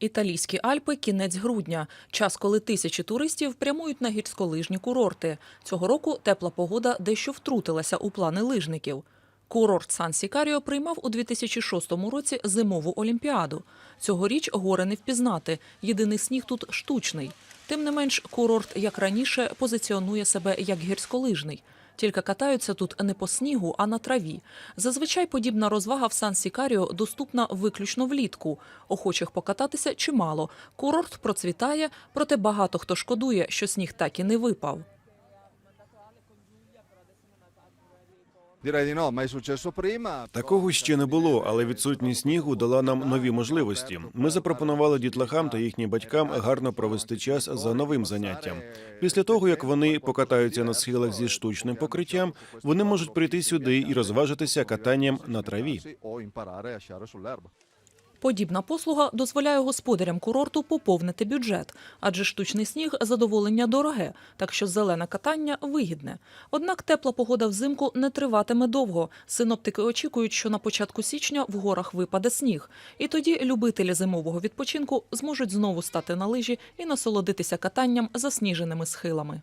Італійські Альпи кінець грудня. Час, коли тисячі туристів прямують на гірськолижні курорти. Цього року тепла погода дещо втрутилася у плани лижників. Курорт Сан Сікаріо приймав у 2006 році зимову олімпіаду. Цьогоріч гори не впізнати. Єдиний сніг тут штучний. Тим не менш, курорт, як раніше, позиціонує себе як гірськолижний. Тільки катаються тут не по снігу, а на траві. Зазвичай подібна розвага в Сан Сікаріо доступна виключно влітку. Охочих покататися чимало. Курорт процвітає, проте багато хто шкодує, що сніг так і не випав. Такого ще не було, але відсутність снігу дала нам нові можливості. Ми запропонували дітлахам та їхнім батькам гарно провести час за новим заняттям. Після того, як вони покатаються на схилах зі штучним покриттям, вони можуть прийти сюди і розважитися катанням на траві. Подібна послуга дозволяє господарям курорту поповнити бюджет, адже штучний сніг задоволення дороге, так що зелене катання вигідне. Однак тепла погода взимку не триватиме довго. Синоптики очікують, що на початку січня в горах випаде сніг, і тоді любителі зимового відпочинку зможуть знову стати на лижі і насолодитися катанням засніженими схилами.